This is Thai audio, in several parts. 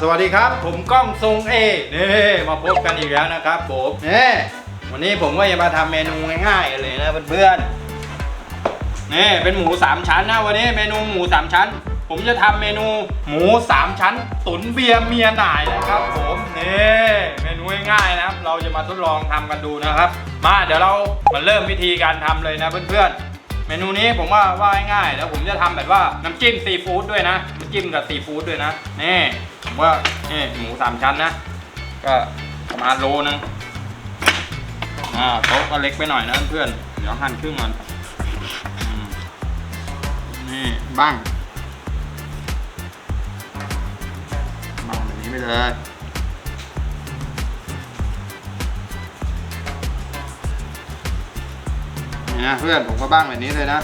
สวัสดีครับ ผมก้องทรงเอนี่มาพบกันอีกแล้วนะครับผมนี่วันนี้ผมก็จะมาทำเมนูง่ายๆเลยนะเพื่อนๆนี่เป็นหมูสามชั้นนะวันนี้เมนูหมูสามชั้น ผมจะทำเมนูหมูสามชั้น ตุ๋นเบียร์เมียหน่ายนะครับ ผมนี่เมนูง่ายๆนะครับ เราจะมาทดลองทำกันดูนะครับ มาเดี๋ยวเรามาเริ่มวิธีการทำเลยนะเพื่อนๆ เมนูนี้ผมว่าว่าง่ายๆแล้วผมจะทำแบบว่าน้ำจิ้มซีฟู้ดด้วยนะน้ำจิ้มกับซีฟู้ดด้วยนะนี่ผมว่านี่หมูสามชั้นนะก็ประมาณโลนึงอ่าโต๊ะก็เล็กไปหน่อยนะเพื่อนเดี๋ยวหั่นครึ่งก่อนนี่บ้างบ้างแบบนี้ไปเลย นี่นะเพื่อนผมก็บ้างแบบนี้เลยนะ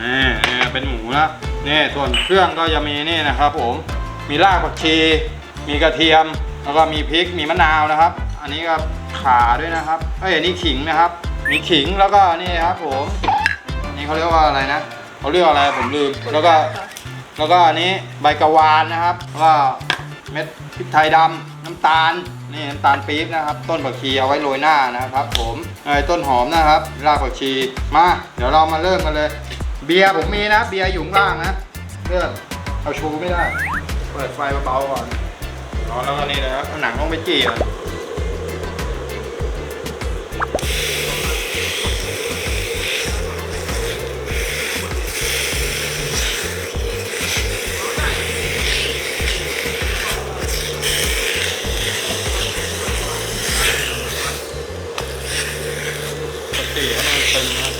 นี่นี่เป็นหมูนะนี่ส่วนเครื่องก็จะมีนี่นะครับผม มีรากผักชี มีกระเทียม แล้วก็มีพริก มีมะนาวนะครับ อันนี้ก็ขาด้วยนะครับ เอ้ยนนี้ขิงนะครับ มีขิงแล้วก็นี่ครับผมอันนี่เขาเรียกว่าอะไรนะเขาเรียกอะไรผมลืม แล้วก็ แล้วก็อันนี้ใบกะวานนะครับแล้วก็ เม็ดพริกไทยดำน้ำตาลนี่น้ำตาลปี๊บนะครับ ต้นผักชีเอาไว้โรยหน้านะครับ ผมไอ้ต้นหอมนะครับ รากผักชีมา เดี๋ยวเรามาเริ่มกันเลย เบียร์ผมมีนะ เบียร์อยู่ข้างล่างนะเพื่อกเอาชูไม่ได้ เปิดไฟเบาๆก่อนร้อนแล้วก็นี่นะครับหนังต้องไปจี่อะ จี่ให้มันตึงนะ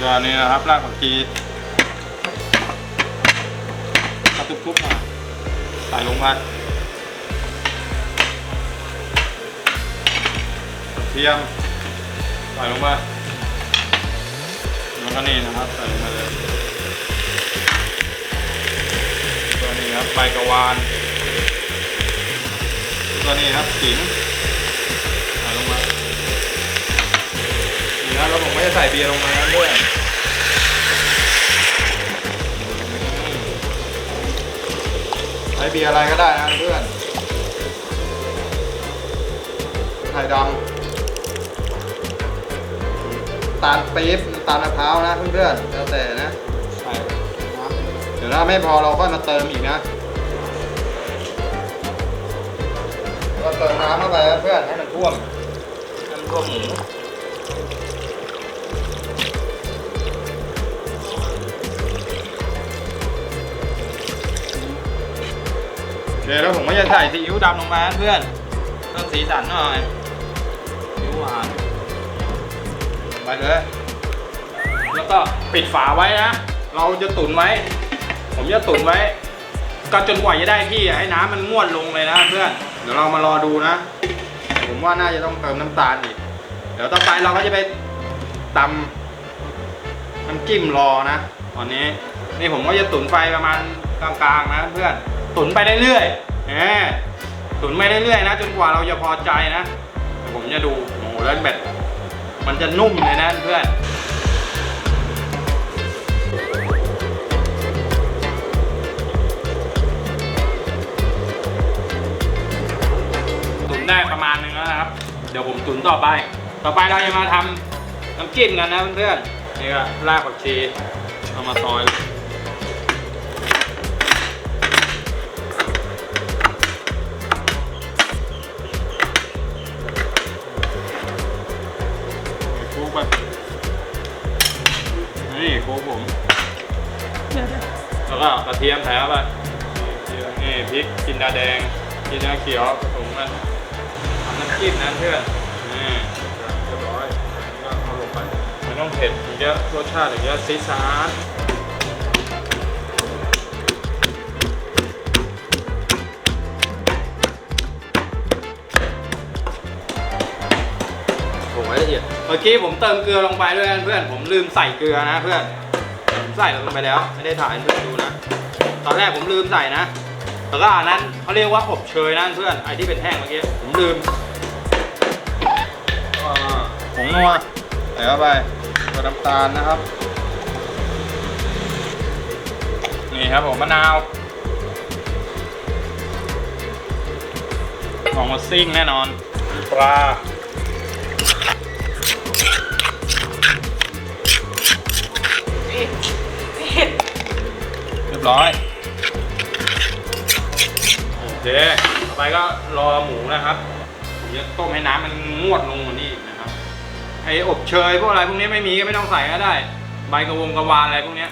ก็นี่นะครับรากผักชีกระตุกทุบมาใส่ลงไปกระเทียมใส่ลงไปแล้วก็นี่นะครับใส่ลงไปเลยตัวนี้ครับใบกระวานตัวนี้ครับขิง นะแล้วผมก็จะใส่เบียร์ลงมาด้วยใช้เบียร์อะไรก็ได้นะเพื่อนไทยดำตาลปี๊บตาลมะพร้าวนะเพื่อนๆแล้วแต่นะใส่เดี๋ยวถ้าไม่พอเราก็มาเติมอีกนะก็เติมน้ำเข้าไปเพื่อนให้มันท่วมให้มันท่วมหมู โอเคแล้วผมก็จะใส่ซีอิ๊วดำลงมาเพื่อนเพิ่มสีสันหน่อยซีอิ๊วหวานไปเลย แล้วก็ปิดฝาไว้นะ เราจะตุ๋นไว้ ผมจะตุ๋นไว้ ก็จนกว่าจะได้ที่ให้น้ำมันงวดลงเลยนะเพื่อน เดี๋ยวเรามารอดูนะ ผมว่าน่าจะต้องเติมน้ำตาลอีก เดี๋ยวต่อไปเราก็จะไปตำน้ำจิ้มรอนะ ตอนนี้ นี่ผมก็จะตุ๋นไฟประมาณกลางๆนะเพื่อน ตุนไปเรื่อยๆแหมตุ๋นไปเรื่อยๆนะ จนกว่าเราจะพอใจนะเดี๋ยวผมจะดูโอ้โหแล้วแบบมันจะนุ่มเลยนะเพื่อนตุนได้ประมาณนึงแล้วนะครับ เดี๋ยวผมตุนต่อไป ต่อไปเราจะมาทำน้ำจิ้มกันนะเพื่อนๆนี่ก็รากผักชีเอามาซอย นี่คลุกผมแล้วก็กระเทียมแผลไปนี่พริกจินดาแดงจินดาเขียวผสมกันทำน้ำจิ้มนะเพื่อนนี่เรียบร้อยก็เอาลงไปไม่ต้องเผ็ดถึงจะรสชาติถึงจะซีซาร์ กี้ผมเติมเกลือลงไปด้วยนะเพื่อนผมลืมใส่เกลือนะเพื่อนใส่ลงไปแล้ว ไม่ได้ถ่ายให้เพื่อนดูนะตอนแรกผมลืมใส่นะแล้วก็อันนั้นเขาเรียกว่าอบเชยนะเพื่อนไอ้ที่เป็นแท่งเมื่อกี้ผมลืมผงนัวใส่เข้าไปตัวน้ำตาลนะครับ นี่ครับผมมะนาวของมาซิ่งแน่นอนปลา ร้อย โอเค ต่อไปก็รอหมูนะครับผมจะต้มให้น้ำมันงวดลงกว่านี้นะครับ ไออบเชยพวกอะไรพวกนี้ไม่มีก็ไม่ต้องใส่ก็ได้ ใบกระวงกระวานอะไรพวกนี้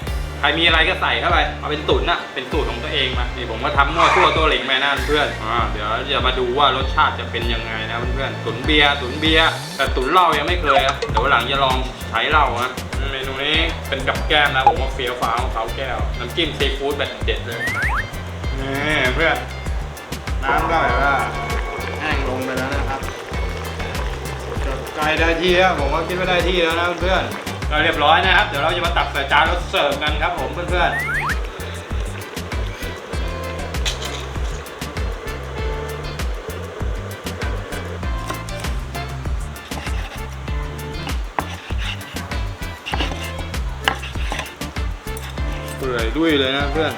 รมีอะไรก็ใส่เข้าไปเอาเป็นตุ๋นอะเป็นสูตรของตัวเองมานี่ผมก็ทำมั่วทั่วตัวเหลิงไปนะเพื่อนอ่าเดี๋ยวจะมาดูว่ารสชาติจะเป็นยังไงนะเพื่อนๆตุ๋นเบียร์ตุ๋นเบียร์แต่ตุ๋นเหล้ายังไม่เคยอะเดี๋ยวหลังจะลองใช้เหล้านะเมนูนี้เป็นกับแก้มนะผมว่าเฟี้ยวฟ้าของเขาแก้วน้ำจิ้มซีฟู้ดแบบเด็ดเลยนี่เพื่อนน้ำก็แบบว่าแห้งลงไปแล้วนะครับไก่ได้ที่แล้วผมก็คิดว่าได้ที่แล้วนะเพื่อน ก็เรียบร้อยนะครับ เดี๋ยวเราจะมาตักใส่จานแล้วเสิร์ฟกันครับผมเพื่อนๆเปื่อยดุ้ยเลยนะเพื่อน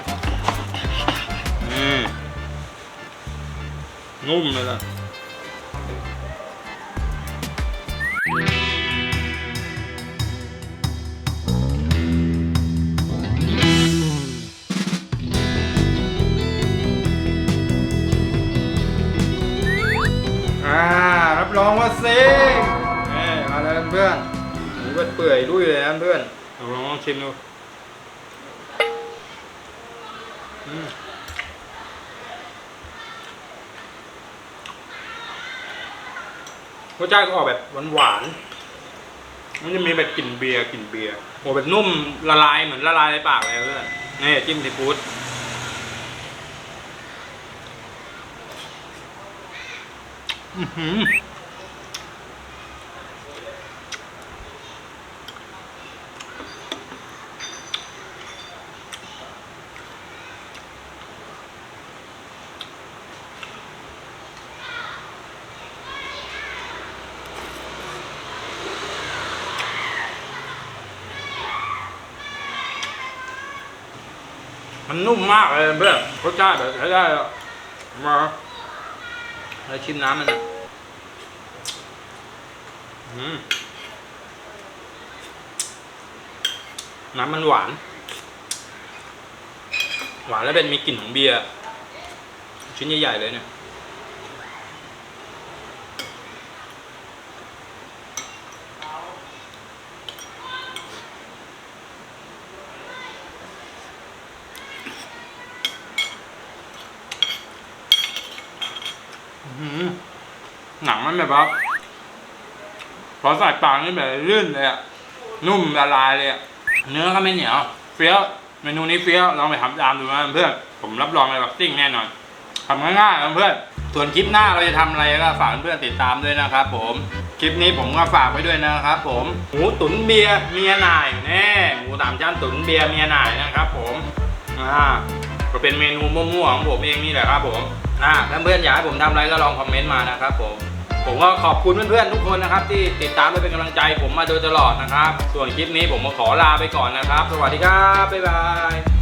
นี่ นุ่มเลยล่ะ รองว่าซิงนี่มาแล้วเพื่อนหมูเปื่อยๆลุยเลยนะเพื่อนลองลองชิมดูรสชาติก็ออกแบบหวานๆมันจะมีแบบกลิ่นเบียร์กลิ่นเบียร์โอ้แบบนุ่มละลายเหมือนละลายในปากเลยเพื่อน นี่จิ้มซีฟู้ดอือหือ มันนุ่มมากเลยเพื่อนรสชาติแบบใช้ได้มาแล้วชิมน้ำมันนะอืมน้ำมันหวาน หวานแล้วเป็นมีกลิ่นของเบียร์ชิ้นใหญ่ๆเลยเนี่ย หนังมันแบบว่าพอใส่ปากนี่แบบลื่นเลยอะนุ่มละลายเลยอะเนื้อก็ไม่เหนียวเฟี้ยวเมนูนี้เฟี้ยวลองไปทำตามดูนะเพื่อนผมรับรองเลยแบบซิ่งแน่นอนทำง่ายๆนะเพื่อนส่วนคลิปหน้าเราจะทำอะไรก็ฝากเพื่อนติดตามด้วยนะครับผมคลิปนี้ผมก็ฝากไว้ด้วยนะครับผมหมูตุ๋นเบียร์เมียนายแน่หมูสามชั้นตุ๋นเบียร์เมียนายนะครับผมอ่าก็เป็นเมนูมั่วๆของผมเองนี่แหละครับผมอ่าถ้าเพื่อนอยากให้ผมทำอะไรก็ลองคอมเมนต์มานะครับผม ผมก็ขอบคุณเพื่อนๆทุกคนนะครับ ที่ติดตามและเป็นกำลังใจผมมาโดยตลอดนะครับ ส่วนคลิปนี้ผมก็ขอลาไปก่อนนะครับ สวัสดีครับบ๊ายบาย